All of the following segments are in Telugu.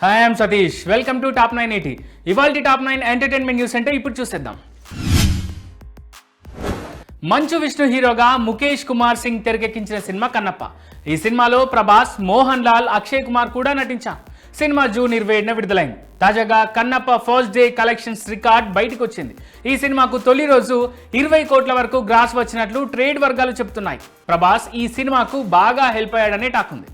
Hi I'm Satish welcome to top nine eighty ఇవాళ టాప్ నైన్ ఎంటర్టైన్మెంట్ న్యూస్ అంటే ఇప్పుడు చూసేద్దాం. మంచు విష్ణు హీరోగా ముఖేష్ కుమార్ సింగ్ తెరకెక్కించిన సినిమా కన్నప్ప. ఈ సినిమాలో ప్రభాస్ మోహన్ లాల్ అక్షయ్ కుమార్ కూడా నటించారు. సినిమా జూన్ ఇరవై ఏడున విడుదలైంది. తాజాగా Kannappa first day collections record బయటకు వచ్చింది ఈ సినిమాకు తొలి రోజు ఇరవై కోట్ల వరకు గ్రాస్ వచ్చినట్లు ట్రేడ్ వర్గాలు చెబుతున్నాయి. ప్రభాస్ ఈ సినిమాకు బాగా హెల్ప్ అయ్యాడనే టాక్ ఉంది.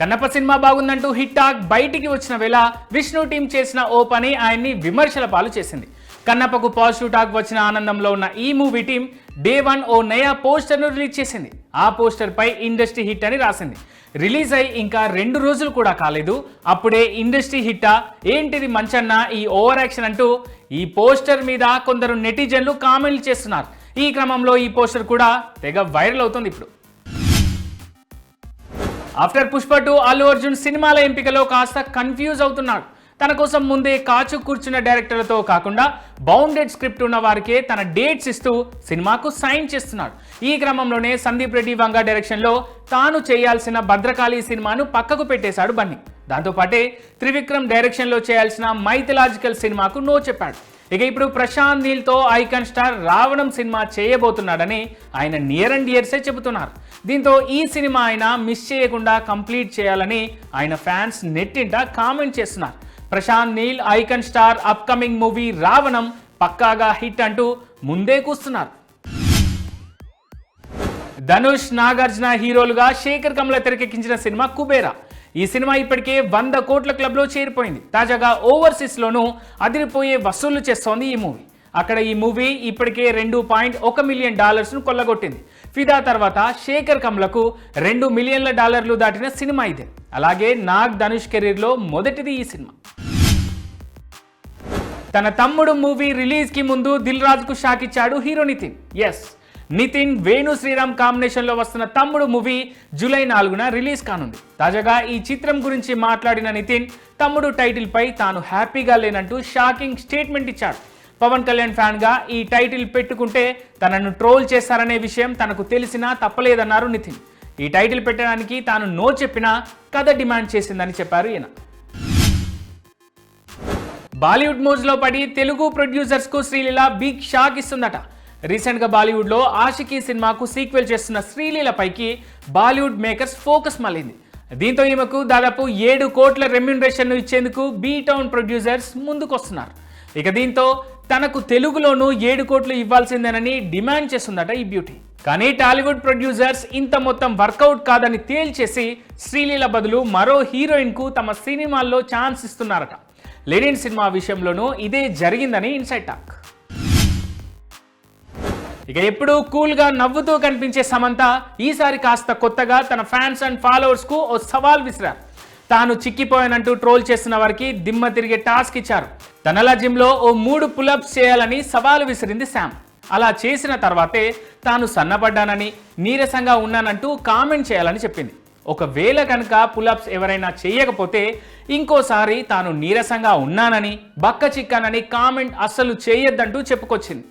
కన్నప్ప సినిమా బాగుందంటూ హిట్ టాక్ బయటికి వచ్చిన వేళ విష్ణు టీం చేసిన ఓ పని ఆయన్ని విమర్శల పాలు చేసింది. కన్నప్పకు పాజిటివ్ టాక్ వచ్చిన ఆనందంలో ఉన్న ఈ మూవీ టీం డే వన్ ఓ నయా పోస్టర్ను రిలీజ్ చేసింది. ఆ పోస్టర్ పై ఇండస్ట్రీ హిట్ అని రాసింది. రిలీజ్ అయి ఇంకా రెండు రోజులు కూడా కాలేదు. అప్పుడే ఇండస్ట్రీ హిట్టా? ఏంటిది మంచన్న ఈ ఓవర్ యాక్షన్ అంటూ ఈ పోస్టర్ మీద కొందరు నెటిజన్లు కామెంట్లు చేస్తున్నారు. ఈ క్రమంలో ఈ పోస్టర్ కూడా తెగ వైరల్ అవుతుంది ఇప్పుడు. ఆఫ్టర్ పుష్ప టూ అల్లు అర్జున్ సినిమాల ఎంపికలో కాస్త కన్ఫ్యూజ్ అవుతున్నాడు. తన కోసం ముందే కాచు కూర్చున్న డైరెక్టర్లతో కాకుండా బౌండెడ్ స్క్రిప్ట్ ఉన్న వారికే తన డేట్స్ ఇస్తూ సినిమాకు సైన్ చేస్తున్నాడు. ఈ క్రమంలోనే సందీప్ రెడ్డి వంగ డైరెక్షన్లో తాను చేయాల్సిన భద్రకాళి సినిమాను పక్కకు పెట్టేశాడు బన్నీ. దాంతోపాటే త్రివిక్రమ్ డైరెక్షన్లో చేయాల్సిన మైథలాజికల్ సినిమాకు నో చెప్పాడు. ఇక ఇప్పుడు ప్రశాంత్ నీల్తో ఐకాన్ స్టార్ రావణం సినిమా చేయబోతున్నాడని ఆయన నియర్ అండ్ ఇయర్సే చెబుతున్నారు. దీంతో ఈ సినిమా ఆయన మిస్ చేయకుండా కంప్లీట్ చేయాలని ఆయన ఫ్యాన్స్ నెట్టింట కామెంట్ చేస్తున్నారు. Prashanth Neel icon star upcoming movie Raavanam పక్కాగా హిట్ అంటూ ముందే కూస్తున్నారు. ధనుష్ నాగార్జున హీరోలుగా శేఖర్ కమల తెరకెక్కించిన సినిమా కుబేరా. ఈ సినిమా ఇప్పటికే వంద కోట్ల క్లబ్లో చేరిపోయింది. తాజాగా ఓవర్సీస్లోనూ అదిరిపోయే వసూళ్ళు చేస్తోంది ఈ మూవీ. అక్కడ ఈ మూవీ ఇప్పటికే రెండు పాయింట్ ఒక మిలియన్ డాలర్స్ను కొల్లగొట్టింది. ఫిదా తర్వాత శేఖర్ కమ్లకు రెండు మిలియన్ల డాలర్లు దాటిన సినిమా ఇదే. అలాగే నాగ్ ధనుష్ కెరీర్లో మొదటిది ఈ సినిమా. తన తమ్ముడు మూవీ రిలీజ్కి ముందు దిల్ రాజుకు షాక్ ఇచ్చాడు హీరో నితిన్. ఎస్ నితిన్ వేణు శ్రీరామ్ కాంబినేషన్లో వస్తున్న తమ్ముడు మూవీ జూలై నాలుగున రిలీజ్ కానుంది. తాజాగా ఈ చిత్రం గురించి మాట్లాడిన నితిన్ తమ్ముడు టైటిల్ పై తాను హ్యాపీగా లేనంటూ షాకింగ్ స్టేట్మెంట్ ఇచ్చాడు. పవన్ కళ్యాణ్ ఫ్యాన్గా ఈ టైటిల్ పెట్టుకుంటే తనను ట్రోల్ చేస్తారనే విషయం తనకు తెలిసినా తప్పలేదన్నారు నితిన్. ఈ టైటిల్ పెట్టడానికి తాను నో చెప్పినా కథ డిమాండ్ చేసిందని చెప్పారు ఈయన. బాలీవుడ్ మోజ్లో పడి తెలుగు ప్రొడ్యూసర్స్కు శ్రీలీల బిగ్ షాక్ ఇస్తుందట. రీసెంట్గా బాలీవుడ్లో ఆషికీ సినిమాకు సీక్వెల్ చేస్తున్న శ్రీలీలపైకి బాలీవుడ్ మేకర్స్ ఫోకస్ మళ్ళింది. దీంతో ఈమెకు దాదాపు ఏడు కోట్ల రెమ్యునరేషన్ ఇచ్చేందుకు బీ టౌన్ ప్రొడ్యూసర్స్ ముందుకొస్తున్నారు. ఇక దీంతో తనకు తెలుగులోనూ ఏడు కోట్లు ఇవ్వాల్సిందేనని డిమాండ్ చేస్తుందట ఈ బ్యూటీ. కానీ టాలీవుడ్ ప్రొడ్యూసర్స్ ఇంత మొత్తం వర్కౌట్ కాదని తేల్చేసి శ్రీలీల బదులు మరో హీరోయిన్కు తమ సినిమాల్లో ఛాన్స్ ఇస్తున్నారట. లెనిన్ సినిమా విషయంలోనూ ఇదే జరిగిందని ఇన్సైట్ టాక్. ఇక ఎప్పుడూ కూల్గా నవ్వుతూ కనిపించే సమంత ఈసారి కాస్త కొత్తగా తన ఫ్యాన్స్ అండ్ ఫాలోవర్స్కు ఓ సవాల్ విసిరారు. తాను చిక్కిపోయానంటూ ట్రోల్ చేస్తున్న వారికి దిమ్మ తిరిగే టాస్క్ ఇచ్చారు. తనలా జిమ్లో ఓ మూడు పులప్స్ చేయాలని సవాలు విసిరింది శామ్. అలా చేసిన తర్వాతే తాను సన్నపడ్డానని నీరసంగా ఉన్నానంటూ కామెంట్ చేయాలని చెప్పింది. ఒకవేళ కనుక పులప్స్ ఎవరైనా చేయకపోతే ఇంకోసారి తాను నీరసంగా ఉన్నానని బక్క చిక్కానని కామెంట్ అస్సలు చేయొద్దంటూ చెప్పుకొచ్చింది.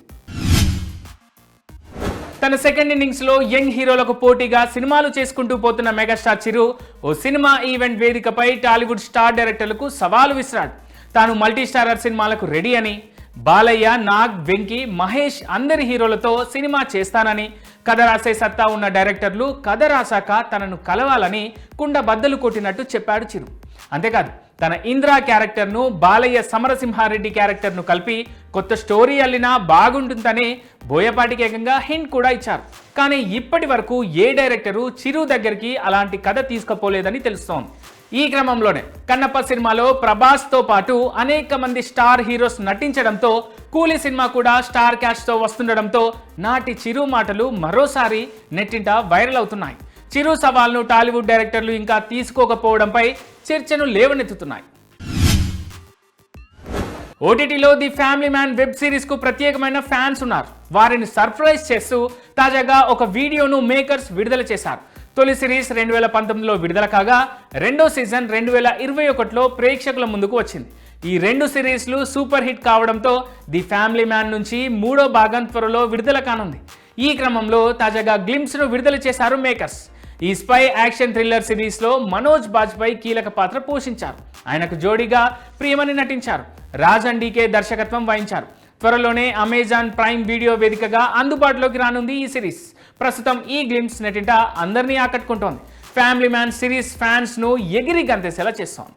తన సెకండ్ ఇన్నింగ్స్లో యంగ్ హీరోలకు పోటీగా సినిమాలు చేసుకుంటూ పోతున్న మెగాస్టార్ చిరు ఓ సినిమా ఈవెంట్ వేదికపై టాలీవుడ్ స్టార్ డైరెక్టర్లకు సవాలు విసిరాడు. తాను మల్టీ స్టారర్ సినిమాలకు రెడీ అని బాలయ్య నాగ్ వెంకీ మహేష్ అందరి హీరోలతో సినిమా చేస్తానని కథ రాసే సత్తా ఉన్న డైరెక్టర్లు కథ రాశాక తనను కలవాలని కుండ బద్దలు కొట్టినట్టు చెప్పాడు చిరు. అంతేకాదు తన ఇంద్రా క్యారెక్టర్ను బాలయ్య సమరసింహారెడ్డి క్యారెక్టర్ను కలిపి కొత్త స్టోరీ అల్లినా బాగుంటుందని బోయపాటికి ఏకంగా హింట్ కూడా ఇచ్చారు. కానీ ఇప్పటి వరకు ఏ డైరెక్టరు చిరు దగ్గరికి అలాంటి కథ తీసుకుపోలేదని తెలుస్తోంది. ఈ క్రమంలోనే కన్నప్ప సినిమాలో ప్రభాస్తో పాటు అనేక మంది స్టార్ హీరోస్ నటించడంతో కూలీ సినిమా కూడా స్టార్ క్యాష్తో వస్తుండడంతో నాటి చిరు మాటలు మరోసారి నెట్టింట వైరల్ అవుతున్నాయి. చిరు సవాల్ను టాలీవుడ్ డైరెక్టర్లు ఇంకా తీసుకోకపోవడంపై చర్చను లేవనెత్తుతున్నాయి. ఓటీటీలో ది ఫ్యామిలీ మ్యాన్ వెబ్ సిరీస్కు ప్రత్యేకమైన ఫ్యాన్స్ ఉన్నారు. వారిని సర్ప్రైజ్ చేస్తూ తాజాగా ఒక వీడియోను మేకర్స్ విడుదల చేశారు. తొలి సిరీస్ రెండు వేల పంతొమ్మిదిలో విడుదల కాగా రెండో సీజన్ రెండు వేల ఇరవై ఒకటిలో ప్రేక్షకుల ముందుకు వచ్చింది. ఈ రెండు సిరీస్లు సూపర్ హిట్ కావడంతో ది ఫ్యామిలీ మ్యాన్ నుంచి మూడో భాగం త్వరలో విడుదల కానుంది. ఈ క్రమంలో తాజాగా గ్లిమ్స్ను విడుదల చేశారు మేకర్స్. ఈ స్పై యాక్షన్ థ్రిల్లర్ సిరీస్లో మనోజ్ బాజ్పాయ్ కీలక పాత్ర పోషించారు. ఆయనకు జోడీగా ప్రియమని నటించారు. రాజన్ డీకే దర్శకత్వం వహించారు. త్వరలోనే అమెజాన్ ప్రైమ్ వీడియో వేదికగా అందుబాటులోకి రానుంది ఈ సిరీస్. ప్రస్తుతం ఈ గ్లిమ్స్ నెటింట అందరినీ ఆకట్టుకుంటోంది. ఫ్యామిలీ మ్యాన్ సిరీస్ ఫ్యాన్స్ను ఎగిరి గంతేసేలా చేస్తోంది.